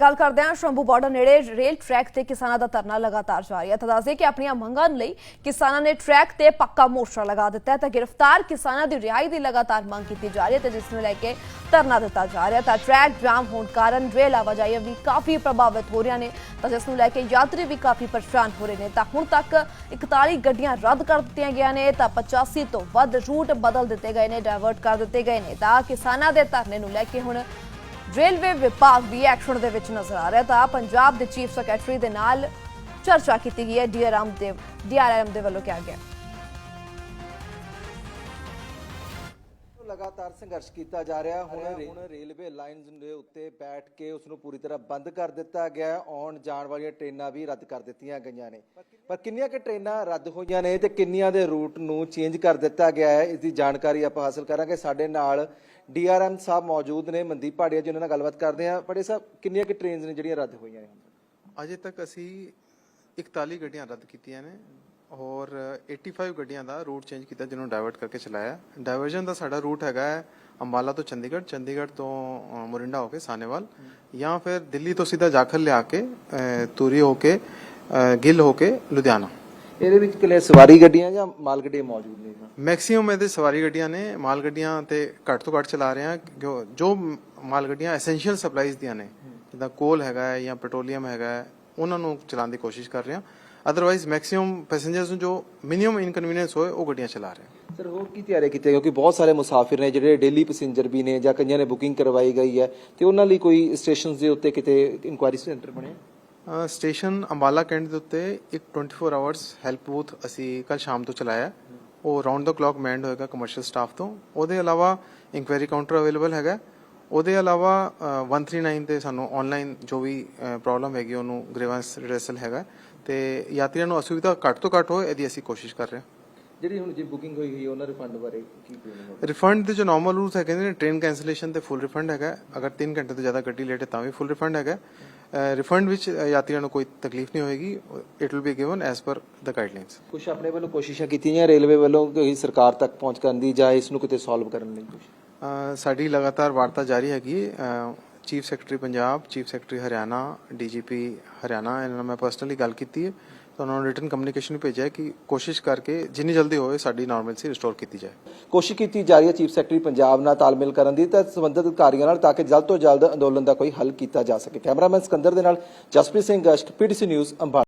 ਗੱਲ ਕਰਦੇ ਹਾਂ ਸ਼ੰਭੂ ਬਾਰਡਰ ਨੇੜੇ ਰੇਲ ਟਰੈਕ ਤੇ ਕਿਸਾਨਾਂ ਦਾ ਧਰਨਾ ਲਗਾਤਾਰ ਜਾਰੀ ਹੈ। ਤਾਂ ਕਿ ਆਪਣੀਆਂ ਮੰਗਾਂ ਲਈ ਕਿਸਾਨਾਂ ਨੇ ਟਰੈਕ ਤੇ ਪੱਕਾ ਮੋਰਚਾ ਲਗਾ ਦਿੱਤਾ ਹੈ ਤਾਂ ਗ੍ਰਿਫਤਾਰ ਕਿਸਾਨਾਂ ਦੀ ਰਿਹਾਈ ਦੀ ਲਗਾਤਾਰ ਮੰਗ ਕੀਤੀ ਜਾ ਰਹੀ ਹੈ ਤੇ ਜਿਸ ਨੂੰ ਲੈ ਕੇ ਧਰਨਾ ਦਿੱਤਾ ਜਾ ਰਿਹਾ ਤਾਂ ਟਰੈਕ ਜਾਮ ਹੋਣ ਕਾਰਨ ਰੇਲ ਆਵਾਜਾਈ ਵੀ ਕਾਫੀ ਪ੍ਰਭਾਵਿਤ ਹੋ ਰਹੀਆਂ ਨੇ ਤਾਂ ਜਿਸ ਨੂੰ ਲੈ ਕੇ ਯਾਤਰੀ ਵੀ ਕਾਫੀ ਪਰੇਸ਼ਾਨ ਹੋ ਰਹੇ ਨੇ। ਤਾਂ ਹੁਣ ਤੱਕ 41 ਗੱਡੀਆਂ ਰੱਦ ਕਰ ਦਿੱਤੀਆਂ ਗਈਆਂ ਨੇ ਤਾਂ 85 ਤੋਂ ਵੱਧ ਰੂਟ ਬਦਲ ਦਿੱਤੇ ਗਏ ਨੇ ਡਾਇਵਰਟ ਕਰ ਦਿੱਤੇ ਗਏ ਨੇ। ਤਾਂ ਕਿਸਾਨਾਂ ਦੇ ਧਰਨੇ ਨੂੰ ਲੈ ਕੇ ਹੁਣ ਰੇਲਵੇ ਵਿਭਾਗ ਵੀ ਐਕਸ਼ਨ ਦੇ ਵਿੱਚ ਨਜ਼ਰ ਆ ਰਿਹਾ ਤਾਂ ਪੰਜਾਬ ਦੇ ਚੀਫ ਸੈਕਟਰੀ ਦੇ ਨਾਲ ਚਰਚਾ ਕੀਤੀ ਗਈ ਹੈ ਡੀਆਰਐਮ ਦੇ ਡੀਆਰਐਮ ਦੇ ਵੱਲੋਂ ਕਿਹਾ ਗਿਆ। ਲਗਾਤਾਰ ਸੰਘਰਸ਼ ਕੀਤਾ ਜਾ ਰਿਹਾ ਹੁਣ ਹੁਣ ਰੇਲਵੇ ਲਾਈਨਸ ਦੇ ਉੱਤੇ ਬੈਠ ਕੇ ਉਸ ਨੂੰ ਪੂਰੀ ਤਰ੍ਹਾਂ ਬੰਦ ਕਰ ਦਿੱਤਾ ਗਿਆ। ਆਉਣ ਜਾਣ ਵਾਲੀਆਂ ਟ੍ਰੇਨਾਂ ਵੀ ਰੱਦ ਕਰ ਦਿੱਤੀਆਂ ਗਈਆਂ ਨੇ। ਪਰ ਕਿੰਨੀਆਂ ਕਿ ਟ੍ਰੇਨਾਂ ਰੱਦ ਹੋਈਆਂ ਨੇ ਤੇ ਕਿੰਨੀਆਂ ਦੇ ਰੂਟ ਨੂੰ ਚੇਂਜ ਕਰ ਦਿੱਤਾ ਗਿਆ ਹੈ ਇਸ ਦੀ ਜਾਣਕਾਰੀ ਆਪਾਂ ਹਾਸਲ ਕਰਾਂਗੇ। ਸਾਡੇ ਨਾਲ ਡੀਆਰਐਮ ਸਾਹਿਬ ਮੌਜੂਦ ਨੇ ਮਨਦੀਪ ਭਾੜੀਆ ਜੀ ਉਹਨਾਂ ਨਾਲ ਗੱਲਬਾਤ ਕਰਦੇ ਹਾਂ। ਪੜੇ ਸਾਹਿਬ ਕਿੰਨੀਆਂ ਕਿ ਟ੍ਰੇਨਸ ਨੇ ਜਿਹੜੀਆਂ ਰੱਦ ਹੋਈਆਂ ਨੇ ਅਜੇ ਤੱਕ ਅਸੀਂ 41 ਗੱਡੀਆਂ ਰੱਦ ਕੀਤੀਆਂ ਨੇ। ਔਰ 85 ਗੱਡੀਆਂ ਦਾ ਰੂਟ ਚੇਂਜ ਕੀਤਾ ਜਿਹਨੂੰ ਡਾਇਵਰਟ ਕਰਕੇ ਚਲਾਇਆ। ਡਾਇਵਰਜਨ ਦਾ ਸਾਡਾ ਰੂਟ ਹੈਗਾ ਹੈ ਅੰਬਾਲਾ ਤੋਂ ਚੰਡੀਗੜ੍ਹ ਚੰਡੀਗੜ੍ਹ ਤੋਂ ਮੋਰਿੰਡਾ ਹੋ ਕੇ ਸਾਨੇਵਾਲ ਜਾਂ ਫਿਰ ਦਿੱਲੀ ਤੋਂ ਸਿੱਧਾ ਜਾਖਲ ਲਿਆ ਕੇ ਤੂਰੀ ਹੋ ਕੇ ਗਿੱਲ ਹੋ ਕੇ ਲੁਧਿਆਣਾ। ਇਹਦੇ ਵਿੱਚ ਕਿਲੇ ਸਵਾਰੀ ਗੱਡੀਆਂ ਜਾਂ ਮਾਲ ਗੱਡੀਆਂ ਮੌਜੂਦ ਨੇ ਮੈਕਸਿਮਮ ਇਹਦੇ ਸਵਾਰੀ ਗੱਡੀਆਂ ਨੇ ਮਾਲ ਗੱਡੀਆਂ ਤੇ ਘੱਟ ਤੋਂ ਘੱਟ ਚਲਾ ਰਹੇ ਹਾਂ ਜੋ- ਮਾਲ ਗੱਡੀਆਂ ਐਸੈਂਸ਼ੀਅਲ ਸਪਲਾਈਜ਼ ਦੀਆਂ ਨੇ ਜਿੱਦਾਂ ਕੋਲ ਹੈਗਾ ਜਾਂ ਪੈਟਰੋਲੀਅਮ ਹੈਗਾ ਹੈ ਉਹਨਾਂ ਨੂੰ ਚਲਾਉਣ ਦੀ ਕੋਸ਼ਿਸ਼ ਕਰ ਰਹੇ ਹਾਂ। ਅਦਰਵਾਈਜ਼ ਮੈਕਸਿਮਮ ਪੈਸੇਂਜਰਸ ਨੂੰ ਜੋ ਮਿਨੀਮਮ ਇਨਕਨਵੀਨੀਅੰਸ ਹੋਏ ਉਹ ਗੱਡੀਆਂ ਚਲਾ ਰਹੇ ਸਰ ਹੋਰ ਕੀ ਤਿਆਰੀ ਕੀਤੀ ਹੈ? ਕਿਉਂਕਿ ਬਹੁਤ ਸਾਰੇ ਮੁਸਾਫਿਰ ਨੇ ਜਿਹੜੇ ਡੇਲੀ ਪੈਸੇਂਜਰ ਵੀ ਨੇ ਜਾਂ ਕਈਆਂ ਨੇ ਬੁਕਿੰਗ ਕਰਵਾਈ ਗਈ ਹੈ ਤੇ ਉਹਨਾਂ ਲਈ ਕੋਈ ਸਟੇਸ਼ਨਸ ਦੇ ਉੱਤੇ ਕਿਤੇ ਇਨਕੁਆਇਰੀ ਸੈਂਟਰ ਬਣਿਆ ਅ, ਸਟੇਸ਼ਨ ਅੰਬਾਲਾ ਕੈਂਟ ਦੇ ਉੱਤੇ ਇੱਕ 24 ਆਵਰਸ ਹੈਲਪ ਬੂਥ ਅਸੀਂ ਕੱਲ ਸ਼ਾਮ ਤੋਂ ਚਲਾਇਆ। ਉਹ ਰਾਉਂਡ ਦਾ ਕਲੌਕ ਮੈਨਡ ਹੋਏਗਾ ਕਮਰਸ਼ੀਅਲ ਸਟਾਫ ਤੋਂ ਉਹਦੇ ਇਲਾਵਾ ਇਨਕੁਆਇਰੀ ਕਾਊਂਟਰ ਅਵੇਲੇਬਲ ਹੈਗਾ ਉਹਦੇ ਇਲਾਵਾ ਅ, 139 ਤੇ ਸਾਨੂੰ ਆਨਲਾਈਨ ਜੋ ਵੀ ਪ੍ਰੋਬਲਮ ਹੈਗੀ ਉਹਨੂੰ ਗ੍ਰੀਵੈਂਸ ਰਿਡਰਸਲ ਹੈਗਾ। ਤੇ ਯਾਤਰੀਆਂ ਨੂੰ ਅਸੁਵਿਧਾ ਘੱਟ ਤੋਂ ਘੱਟ ਹੋਏ ਇਹਦੀ ਅਸੀਂ ਕੋਸ਼ਿਸ਼ ਕਰ ਰਹੇ ਹਾਂ। ਜਿਹੜੀ ਹੁਣ ਜੇ ਬੁਕਿੰਗ ਹੋਈ ਹੋਈ ਹੈ ਉਹਨਾਂ ਰਿਫੰਡ ਬਾਰੇ ਕੀ ਕਹਿਣਾ ਰਿਫੰਡ ਦੇ ਜੋ ਨਾਰਮਲ ਰੂਲਸ ਹੈਗੇ ਨੇ ਟ੍ਰੇਨ ਕੈਂਸਲੇਸ਼ਨ ਤੇ ਫੁੱਲ ਰਿਫੰਡ ਹੈਗਾ। ਅਗਰ 3 ਘੰਟੇ ਤੋਂ ਜ਼ਿਆਦਾ ਗੱਡੀ ਲੇਟ ਹੈ ਤਾਂ ਵੀ ਫੁੱਲ ਰਿਫੰਡ ਹੈਗਾ। ਰਿਫੰਡ ਵਿੱਚ ਯਾਤਰੀਆਂ ਨੂੰ ਕੋਈ ਤਕਲੀਫ ਨਹੀਂ ਹੋਏਗੀ। It will be given as per the guidelines ਕੁਝ ਆਪਣੇ ਵੱਲੋਂ ਕੋਸ਼ਿਸ਼ਾਂ ਕੀਤੀਆਂ ਰੇਲਵੇ ਵੱਲੋਂ ਕਿ ਸਰਕਾਰ ਤੱਕ ਪਹੁੰਚ ਕਰਨ ਦੀ ਜਾਂ ਇਸ ਨੂੰ ਕਿਤੇ ਸੋਲਵ ਕਰਨ ਲਈ ਕੁਝ ਸਾਡੀ ਲਗਾਤਾਰ ਵਾਰਤਾ ਜਾਰੀ ਹੈਗੀ chief secretary Punjab, chief secretary Haryana, DGP Haryana, ਇਹਨਾਂ ਨਾਲ ਮੈਂ ਪਰਸਨਲੀ ਗੱਲ ਕੀਤੀ ਹੈ ਤਾਂ ਉਹਨਾਂ ਨੂੰ ਰਿਟਨ ਕਮਿਊਨੀਕੇਸ਼ਨ ਭੇਜਿਆ ਕਿ ਕੋਸ਼ਿਸ਼ ਕਰਕੇ ਜਿੰਨੀ ਜਲਦੀ ਹੋਵੇ ਸਾਡੀ ਨਾਰਮਲਸੀ ਰਿਸਟੋਰ ਕੀਤੀ ਜਾਏ। ਕੋਸ਼ਿਸ਼ ਕੀਤੀ ਜਾ ਰਹੀ ਹੈ ਚੀਫ ਸੈਕਟਰੀ ਪੰਜਾਬ ਨਾਲ ਤਾਲਮੇਲ ਕਰਨ ਦੀ ਤਾਂ ਸੰਬੰਧਿਤ ਅਧਿਕਾਰੀਆਂ ਨਾਲ ਤਾਂ ਕਿ ਜਲਦ ਤੋਂ ਜਲਦ ਅੰਦੋਲਨ ਦਾ ਕੋਈ ਹੱਲ ਕੀਤਾ ਜਾ ਸਕੇ। ਕੈਮਰਾਮੈਨ ਸਿਕੰਦਰ ਦੇ ਨਾਲ ਜਸਪ੍ਰੀਤ ਸਿੰਘ ਗਸ਼ਟ ਪੀਟੀਸੀ ਨਿਊਜ਼ ਅੰਬਾਲਾ।